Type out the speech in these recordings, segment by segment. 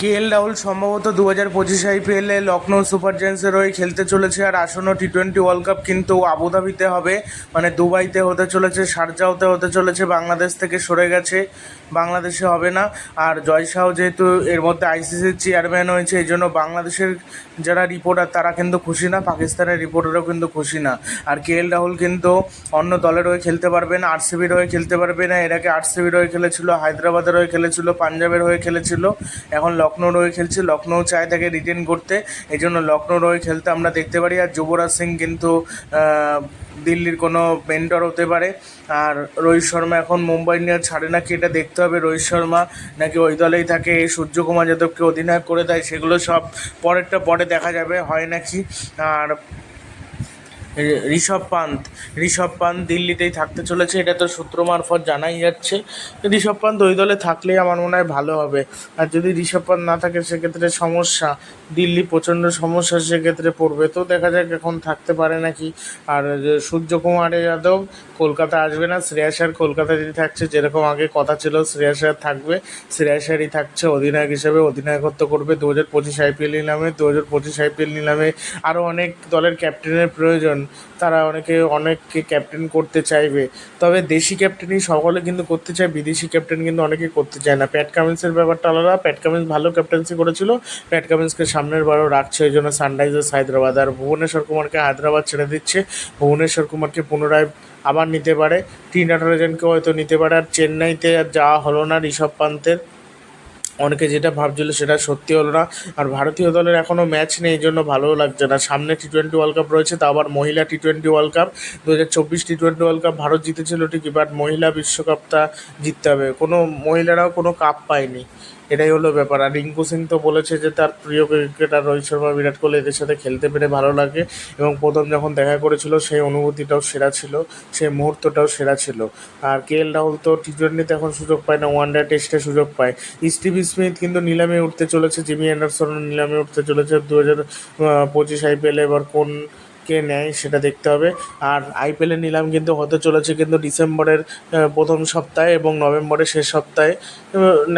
কে এল রাহুল সম্ভবত দু হাজার পঁচিশ আইপিএলে লখনৌ সুপার জায়ান্টসের হয়ে খেলতে চলেছে আর আসন্ন টি টোয়েন্টি ওয়ার্ল্ড কাপ কিন্তু আবুধাবিতে হবে। মানে দুবাইতে হতে চলেছে সারজাওতে হতে চলেছে, বাংলাদেশ থেকে সরে গেছে, বাংলাদেশে হবে না। আর জয় শাহ যেহেতু এর মধ্যে আইসিসির চেয়ারম্যান হয়েছে, এই জন্য বাংলাদেশের যারা রিপোর্টার তারা কিন্তু খুশি না, পাকিস্তানের রিপোর্টারও কিন্তু খুশি না। আর কেএল রাহুল কিন্তু অন্য দলের হয়ে খেলতে পারবে না, আরসিবির হয়ে খেলতে পারবে না। এর আগে আরসিবির হয়ে খেলেছিল, হায়দ্রাবাদের হয়ে খেলেছিল, পাঞ্জাবের হয়ে খেলেছিল। এখন লখনৌর রয়ে খেলছে। লখনৌ চায় তাকে রিটেন করতে। এই জন্য লখনউ রয়ে খেলতে আমরা দেখতে পারি। আর যুবরাজ সিং কিন্তু দিল্লির কোনো মেন্টর হতে পারে। আর রোহিত শর্মা এখন মুম্বাই নিয়ে ছাড়ে নাকি এটা দেখতে হবে? রোহিত শর্মা নাকি ওই দলেই থাকে? সূর্যকুমার যাদবকে অধিনায়ক করে দেয়? সেগুলো সব পরেরটা পরে দেখা যাবে। হয় নাকি? আর ঋষভ পান্ত ঋষভ পান্ত দিল্লিতেই থাকতে চলেছে, এটা তো সূত্র মারফত জানাই যাচ্ছে। ঋষভ পান্ত ওই দলে থাকলেই আমার মনে হয় ভালো হবে। আর যদি ঋষভ পান্ত না থাকে, সেক্ষেত্রে সমস্যা। দিল্লি প্রচণ্ড সমস্যা, সেক্ষেত্রে পড়বে। তো দেখা যাক, এখন থাকতে পারে নাকি। আর সূর্যকুমার যাদব কলকাতা আসবে না। শ্রেয়াস আয়ার কলকাতা যদি থাকছে, যেরকম আগে কথা ছিল শ্রেয়াস আয়ার থাকবে। শ্রেয়াস আয়ারই থাকছে অধিনায়ক হিসেবে। অধিনায়কত্ব করবে দু হাজার পঁচিশ আইপিএল নিলামে। দু হাজার পঁচিশ আইপিএল নিলামে আরও অনেক দলের ক্যাপ্টেনের প্রয়োজন। তারা অনেকে অনেককে ক্যাপ্টেন করতে চাইবে। তবে দেশি ক্যাপ্টেনই সকলে কিন্তু করতে চায়, বিদেশি ক্যাপ্টেন কিন্তু অনেকে করতে চায় না। প্যাট কামিন্সের ব্যাপারটা আলাদা। প্যাট কামিন্স ভালো ক্যাপ্টেন্সি করেছিল। প্যাট কামিন্সকে সামনের বারও রাখছে, ওই জন্য সানরাইজার্স হায়দ্রাবাদ। আর ভুবনেশ্বর কুমারকে হায়দ্রাবাদ ছেড়ে দিচ্ছে। ভুবনেশ্বর কুমারকে পুনরায় আবার নিতে পারে। টি নাটারাজনকেও হয়তো নিতে পারে। আর চেন্নাইতে আর যাওয়া হলো না ঋষভ পান্তের। অনেকে যেটা ভাবছিল সেটা সত্যি হলো না। আর ভারতীয় দলের এখনও ম্যাচ নেই, এই জন্য ভালোও লাগছে না। সামনে টি টোয়েন্টি ওয়ার্ল্ড কাপ রয়েছে, তা আবার মহিলা টি টোয়েন্টি ওয়ার্ল্ড কাপ দু হাজার চব্বিশ T twenty world cup Bharat জিতেছিল ঠিকই বাট মহিলা বিশ্বকাপটা জিততে হবে। কোনো মহিলারাও কোনো কাপ পায়নি। এটাই হলো ব্যাপার। আর রিঙ্কু সিং তো বলেছে যে তার প্রিয় ক্রিকেটার রোহিত শর্মা, বিরাট কোহলি এদের সাথে খেলতে পেরে ভালো লাগে এবং প্রথম যখন দেখা করেছিল সেই অনুভূতিটাও সেরা ছিল, সেই মুহূর্তটাও সেরা ছিল। আর কে এল রাহুল তো টি টোয়েন্টিতে এখন সুযোগ পায় না ওয়ান ডে টেস্টে সুযোগ পায়। স্টিভি স্মিথ কিন্তু নিলামে উঠতে চলেছে জিমি অ্যান্ডারসন নিলামে উঠতে চলেছে। দু হাজার পঁচিশ আইপিএলে এবার কোন কে নেয় সেটা দেখতে হবে। আর আইপিএলের নিলাম কিন্তু হতে চলেছে কিন্তু ডিসেম্বরের প্রথম সপ্তাহে এবং নভেম্বরের শেষ সপ্তাহে।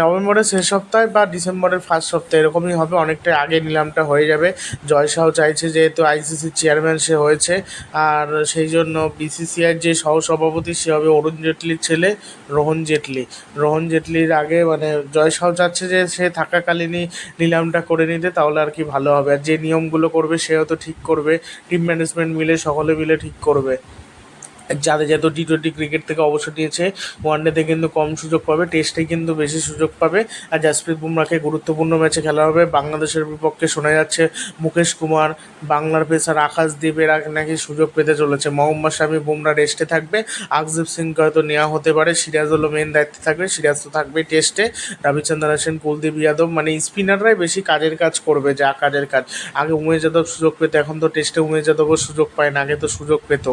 নভেম্বরের শেষ সপ্তাহে বা ডিসেম্বরের ফার্স্ট সপ্তাহে এরকমই হবে অনেকটা আগে নিলামটা হয়ে যাবে। জয় শাহ চাইছে যেহেতু আইসিসির চেয়ারম্যান সে হয়েছে। আর সেই জন্য বিসিসিআইয়ের যে সহসভাপতি সে হবে অরুণ জেটলির ছেলে রোহন জেটলি। রোহন জেটলির আগে মানে জয় শাহ চাচ্ছে যে সে থাকাকালীনই নিলামটা করে নিতে, তাহলে আর কি ভালো হবে। আর যে নিয়মগুলো করবে সেও তো ঠিক করবে। টিম ম্যানেজমেন্ট মিলে সকলে মিলে ঠিক করবে। যাদের যত টি টোয়েন্টি ক্রিকেট থেকে অবসর নিয়েছে ওয়ানডেতে কিন্তু কম সুযোগ পাবে টেস্টে কিন্তু বেশি সুযোগ পাবে। আর জাসপ্রীত বুমরাকে গুরুত্বপূর্ণ ম্যাচে খেলা হবে। বাংলাদেশের বিপক্ষে শোনা যাচ্ছে, মুকেশ কুমার, বাংলার পেসার আকাশদ্বীপ এরা নাকি সুযোগ পেতে চলেছে। মোহাম্মদ শামি বুমরা রেস্টে থাকবে। আকজীব সিংকে হয়তো নেওয়া হতে পারে। সিরাজ হলো মেন দায়িত্বে থাকবে। সিরাজ তো থাকবে টেস্টে রবিচন্দ্রন সেন, কুলদীপ যাদব মানে স্পিনাররাই বেশি কাজের কাজ করবে, যা কাজের কাজ। আগে উমেশ যাদব সুযোগ পেতো, এখন তো টেস্টে উমেশ যাদবও সুযোগ পায় না, আগে তো সুযোগ পেত।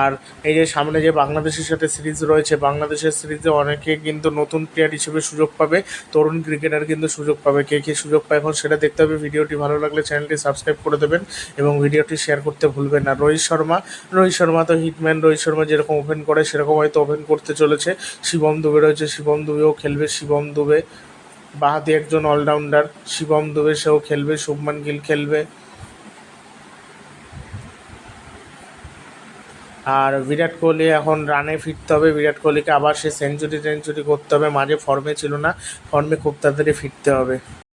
আর এই যে সামনে যে বাংলাদেশের সাথে সিরিজ রয়েছে, বাংলাদেশের সিরিজে অনেকে কিন্তু নতুন প্লেয়ার হিসেবে সুযোগ পাবে, তরুণ ক্রিকেটার কিন্তু সুযোগ পাবে। কে কে সুযোগ পায় এখন সেটা দেখতে হবে। ভিডিওটি ভালো লাগলে চ্যানেলটি সাবস্ক্রাইব করে দেবেন এবং ভিডিওটি শেয়ার করতে ভুলবেন না। রোহিত শর্মা রোহিত শর্মা তো হিটম্যান রোহিত শর্মা যেরকম ওপেন করে সেরকম হয়তো ওপেন করতে চলেছে। শিবম দুবে রয়েছে, শিবম দুবেও খেলবে। শিবম দুবে বাহাতি একজন অলরাউন্ডার শিবম দুবে সেও খেলবে, শুভমান গিল খেলবে। আর বিরাট কোহলি এখন রানে ফিরতে হবে। বিরাট কোহলিকে আবার সে সেঞ্চুরি টেঞ্চুরি করতে হবে। মাঝে ফর্মে ছিল না। ফর্মে খুব তাড়াতাড়ি ফিরতে হবে।